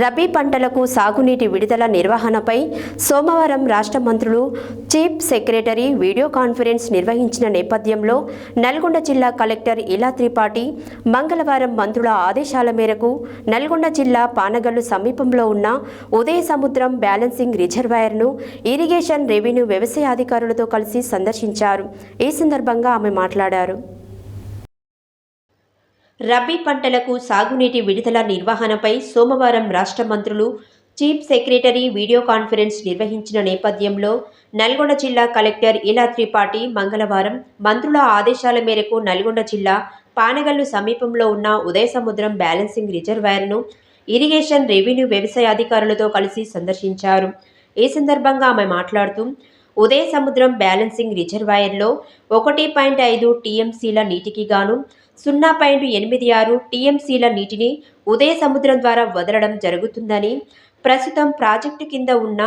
రబీ పంటలకు సాగునీటి విడుదల నిర్వహణపై సోమవారం రాష్ట్ర మంత్రులు చీఫ్ సెక్రటరీ వీడియో కాన్ఫరెన్స్ నిర్వహించిన నేపథ్యంలో నల్గొండ జిల్లా కలెక్టర్ ఇలా త్రిపాఠి మంగళవారం మంత్రుల ఆదేశాల మేరకు నల్గొండ జిల్లా పానగల్లు సమీపంలో ఉన్న ఉదయ సముద్రం బ్యాలెన్సింగ్ రిజర్వాయర్ను ఇరిగేషన్ రెవెన్యూ వ్యవసాయ అధికారులతో కలిసి సందర్శించారు. ఈ సందర్భంగా ఆమె మాట్లాడారు. రబీ పంటలకు సాగునీటి విడుదల నిర్వహణపై సోమవారం రాష్ట్ర మంత్రులు చీఫ్ సెక్రటరీ వీడియో కాన్ఫరెన్స్ నిర్వహించిన నేపథ్యంలో నల్గొండ జిల్లా కలెక్టర్ ఇలా త్రిపాఠి మంగళవారం మంత్రుల ఆదేశాల మేరకు నల్గొండ జిల్లా పానగల్లు సమీపంలో ఉన్న ఉదయసముద్రం బ్యాలెన్సింగ్ రిజర్వాయర్ను ఇరిగేషన్ రెవెన్యూ వ్యవసాయ అధికారులతో కలిసి సందర్శించారు. ఈ సందర్భంగా ఆమె మాట్లాడుతూ ఉదయ సముద్రం బ్యాలెన్సింగ్ రిజర్వాయర్లో ఒకటి పాయింట్ ఐదు టీఎంసీల నీటికి గాను సున్నా పాయింట్ ఎనిమిది ఆరు టీఎంసీల నీటిని ఉదయ సముద్రం ద్వారా వదలడం జరుగుతుందని ప్రస్తుతం ప్రాజెక్టు కింద ఉన్న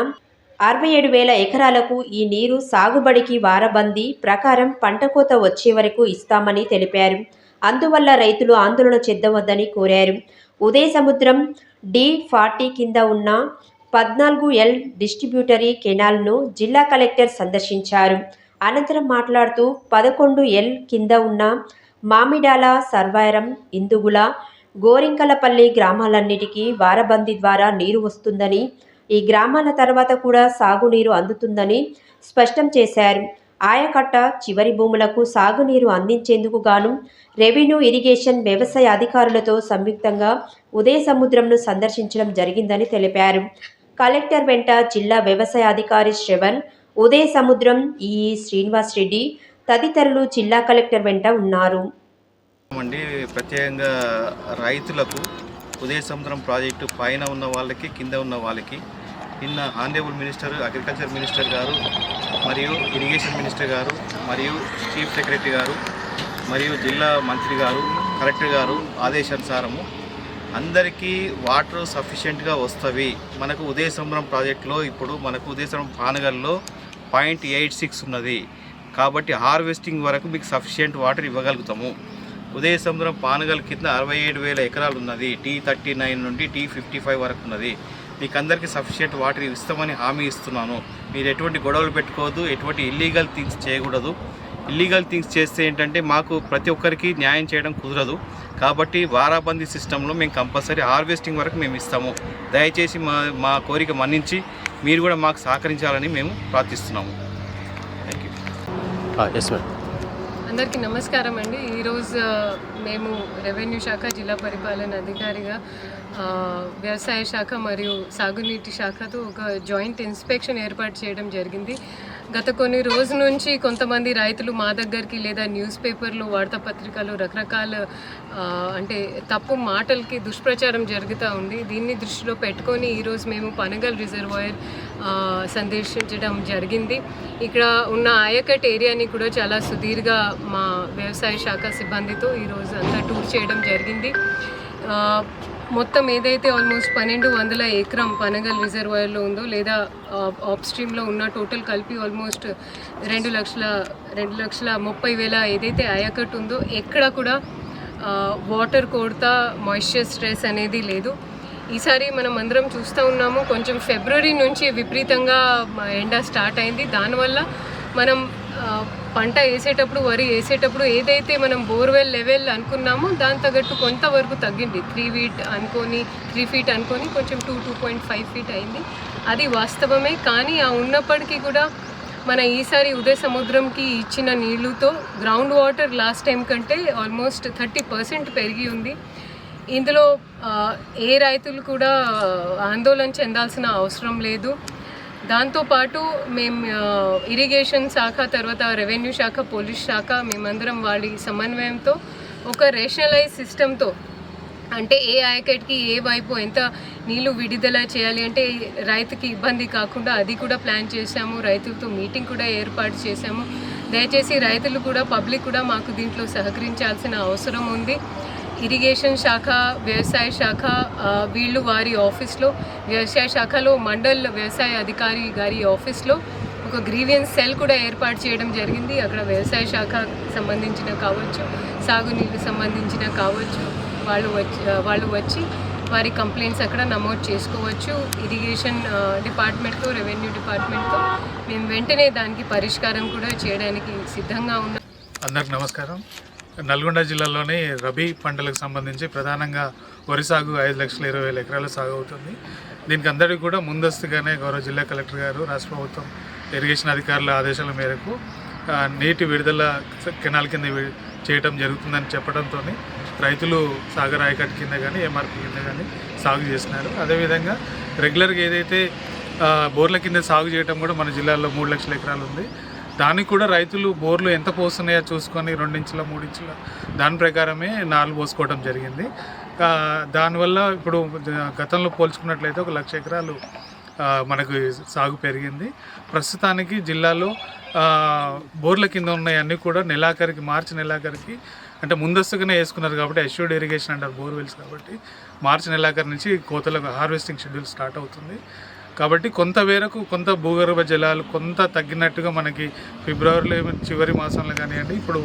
అరవై ఏడు వేల ఎకరాలకు ఈ నీరు సాగుబడికి వారబందీ ప్రకారం పంట కోత వచ్చే వరకు ఇస్తామని తెలిపారు. అందువల్ల రైతులు ఆందోళన చెందవద్దని కోరారు. ఉదయ సముద్రం డి ఫార్టీ కింద ఉన్న పద్నాలుగు ఎల్ డిస్ట్రిబ్యూటరీ కెనాల్ను జిల్లా కలెక్టర్ సందర్శించారు. అనంతరం మాట్లాడుతూ పదకొండు ఎల్ కింద ఉన్న మామిడాల సర్వారం ఇందుగుల గోరింకలపల్లి గ్రామాలన్నిటికీ వారబంది ద్వారా నీరు వస్తుందని ఈ గ్రామాల తర్వాత కూడా సాగునీరు అందుతుందని స్పష్టం చేశారు. ఆయకట్ట చివరి భూములకు సాగునీరు అందించేందుకు గాను రెవెన్యూ ఇరిగేషన్ వ్యవసాయ అధికారులతో సంయుక్తంగా ఉదయ సముద్రంను సందర్శించడం జరిగిందని తెలిపారు. కలెక్టర్ వెంట జిల్లా వ్యవసాయ అధికారి శ్రవణ్ ఉదయ సముద్రం ఈ. శ్రీనివాస్ రెడ్డి తదితరులు జిల్లా కలెక్టర్ వెంట ఉన్నారు. అండి ప్రత్యేకంగా రైతులకు ఉదయ సముద్రం ప్రాజెక్టు పైన ఉన్న వాళ్ళకి కింద ఉన్న వాళ్ళకి నిన్న ఆనరేబుల్ మినిస్టర్ అగ్రికల్చర్ మినిస్టర్ గారు మరియు ఇరిగేషన్ మినిస్టర్ గారు మరియు చీఫ్ సెక్రటరీ గారు మరియు జిల్లా మంత్రి గారు కలెక్టర్ గారు ఆదేశానుసారము అందరికీ వాటర్ సఫిషియెంట్గా వస్తవి. మనకు ఉదయ సముద్రం ప్రాజెక్టులో ఇప్పుడు మనకు ఉదయ సముద్రం పానగల్లో పాయింట్ ఎయిట్ సిక్స్ ఉన్నది. కాబట్టి హార్వెస్టింగ్ వరకు మీకు సఫిషియెంట్ వాటర్ ఇవ్వగలుగుతాము. ఉదయ సముద్రం పానగల్ కింద అరవై ఏడు వేల ఎకరాలు ఉన్నది. టీ థర్టీ నైన్ నుండి టీ ఫిఫ్టీ ఫైవ్ వరకు ఉన్నది. మీకు అందరికీ సఫిషియెంట్ వాటర్ ఇస్తామని హామీ ఇస్తున్నాను. మీరు ఎటువంటి గొడవలు పెట్టుకోవద్దు. ఎటువంటి ఇల్లీగల్ థింగ్స్ చేయకూడదు. ఇల్లీగల్ థింగ్స్ చేస్తే ఏంటంటే మాకు ప్రతి ఒక్కరికి న్యాయం చేయడం కుదరదు. కాబట్టి వారాబందీ సిస్టంలో మేము కంపల్సరీ హార్వెస్టింగ్ వరకు మేము ఇస్తాము. దయచేసి మా మా కోరిక మన్నించి మీరు కూడా మాకు సహకరించాలని మేము ప్రార్థిస్తున్నాము. ఎస్ మేడం అందరికీ నమస్కారం అండి. ఈరోజు మేము రెవెన్యూ శాఖ జిల్లా పరిపాలన అధికారిగా వ్యవసాయ శాఖ మరియు సాగునీటి శాఖతో ఒక జాయింట్ ఇన్స్పెక్షన్ ఏర్పాటు చేయడం జరిగింది. గత కొన్ని రోజుల నుంచి కొంతమంది రైతులు మా దగ్గరికి లేదా న్యూస్ పేపర్లు వార్తాపత్రికలు రకరకాల అంటే తప్పు మాటలకి దుష్ప్రచారం జరుగుతూ ఉంది. దీన్ని దృష్టిలో పెట్టుకొని ఈరోజు మేము పనగల్ రిజర్వాయర్ సందర్శించడం జరిగింది. ఇక్కడ ఉన్న ఆయకట్ ఏరియాని కూడా చాలా సుదీర్ఘ మా వ్యవసాయ శాఖ సిబ్బందితో ఈరోజు అంతా టూర్ చేయడం జరిగింది. మొత్తం ఏదైతే ఆల్మోస్ట్ పన్నెండు వందల ఎకరం పనగల్ రిజర్వాయర్లో ఉందో లేదా ఆప్ స్ట్రీమ్లో ఉన్న టోటల్ కలిపి ఆల్మోస్ట్ రెండు లక్షల రెండు లక్షల ముప్పై వేల ఏదైతే ఆయకట్ ఉందో ఎక్కడ కూడా వాటర్ కొరత మాయిశ్చర్ స్ట్రెస్ అనేది లేదు. ఈసారి మనం అందరం చూస్తూ ఉన్నాము కొంచెం ఫిబ్రవరి నుంచి విపరీతంగా ఎండ స్టార్ట్ అయింది. దానివల్ల మనం పంట వేసేటప్పుడు వరి వేసేటప్పుడు ఏదైతే మనం బోర్వెల్ లెవెల్ అనుకున్నామో దాని తగ్గట్టు కొంతవరకు తగ్గింది. త్రీ ఫీట్ అనుకొని త్రీ ఫీట్ అనుకొని కొంచెం two two point five feet అయింది. అది వాస్తవమే కానీ ఆ ఉన్నప్పటికీ కూడా మన ఈసారి ఉదయ సముద్రంకి ఇచ్చిన నీళ్ళుతో గ్రౌండ్ వాటర్ లాస్ట్ టైం కంటే ఆల్మోస్ట్ థర్టీ పర్సెంట్ పెరిగి ఉంది. ఇందులో ఏ రైతులు కూడా ఆందోళన చెందాల్సిన అవసరం లేదు. దాంతోపాటు మేము ఇరిగేషన్ శాఖ తర్వాత రెవెన్యూ శాఖ పోలీస్ శాఖ మేమందరం వాళ్ళ సమన్వయంతో ఒక రేషనలైజ్ సిస్టంతో అంటే ఏ ఆయకట్కి ఏ వైపు ఎంత నీళ్ళు విడుదల చేయాలి అంటే రైతుకి ఇబ్బంది కాకుండా అది కూడా ప్లాన్ చేశాము. రైతులతో మీటింగ్ కూడా ఏర్పాటు చేశాము. దయచేసి రైతులు కూడా పబ్లిక్ కూడా మాకు దీంట్లో సహకరించాల్సిన అవసరం ఉంది. ఇరిగేషన్ శాఖ వ్యవసాయ శాఖ వీళ్ళు వారి ఆఫీస్లో వ్యవసాయ శాఖలో మండల్ వ్యవసాయ అధికారి గారి ఆఫీస్లో ఒక గ్రీవియన్స్ సెల్ కూడా ఏర్పాటు చేయడం జరిగింది. అక్కడ వ్యవసాయ శాఖ సంబంధించిన కావచ్చు సాగునీరు సంబంధించిన కావచ్చు వాళ్ళు వచ్చి వాళ్ళు వచ్చి వారి కంప్లైంట్స్ అక్కడ నమోదు చేసుకోవచ్చు. ఇరిగేషన్ డిపార్ట్మెంట్తో రెవెన్యూ డిపార్ట్మెంట్తో మేము వెంటనే దానికి పరిష్కారం కూడా చేయడానికి సిద్ధంగా ఉన్నాం. అందరికి నమస్కారం. నల్గొండ జిల్లాలోని రబీ పంటలకు సంబంధించి ప్రధానంగా వరి సాగు ఐదు లక్షల ఇరవై వేల ఎకరాల సాగు అవుతుంది. దీనికి అందరికీ కూడా ముందస్తుగానే గౌరవ జిల్లా కలెక్టర్ గారు రాష్ట్ర ప్రభుత్వం ఇరిగేషన్ అధికారుల ఆదేశాల మేరకు నీటి విడుదల కెనాల్ కింద చేయటం జరుగుతుందని చెప్పడంతో రైతులు సాగర్ ఆయకట్ కింద కానీ ఎంఆర్పి కింద కానీ సాగు చేస్తున్నారు. అదేవిధంగా రెగ్యులర్గా ఏదైతే బోర్ల కింద సాగు చేయటం కూడా మన జిల్లాలో మూడు లక్షల ఎకరాలు ఉంది. దానికి కూడా రైతులు బోర్లు ఎంత పోస్తున్నాయో చూసుకొని రెండించుల మూడించుల దాని ప్రకారమే నాలుగు పోసుకోవడం జరిగింది. దానివల్ల ఇప్పుడు గతంలో పోల్చుకున్నట్లయితే ఒక లక్ష ఎకరాలు మనకు సాగు పెరిగింది. ప్రస్తుతానికి జిల్లాలో బోర్ల కింద ఉన్నాయన్నీ కూడా నెలాఖరికి మార్చి నెలాఖరికి అంటే ముందస్తుగానే వేసుకున్నారు కాబట్టి అష్యూర్డ్ ఇరిగేషన్ అంటారు బోర్వెల్స్ కాబట్టి మార్చి నెలాఖరి నుంచి కోతలకు హార్వెస్టింగ్ షెడ్యూల్ స్టార్ట్ అవుతుంది. కాబట్టి కొంత మేరకు కొంత భూగర్భ జలాలు కొంత తగ్గినట్టుగా మనకి ఫిబ్రవరిలో చివరి మాసంలో కానివ్వండి ఇప్పుడు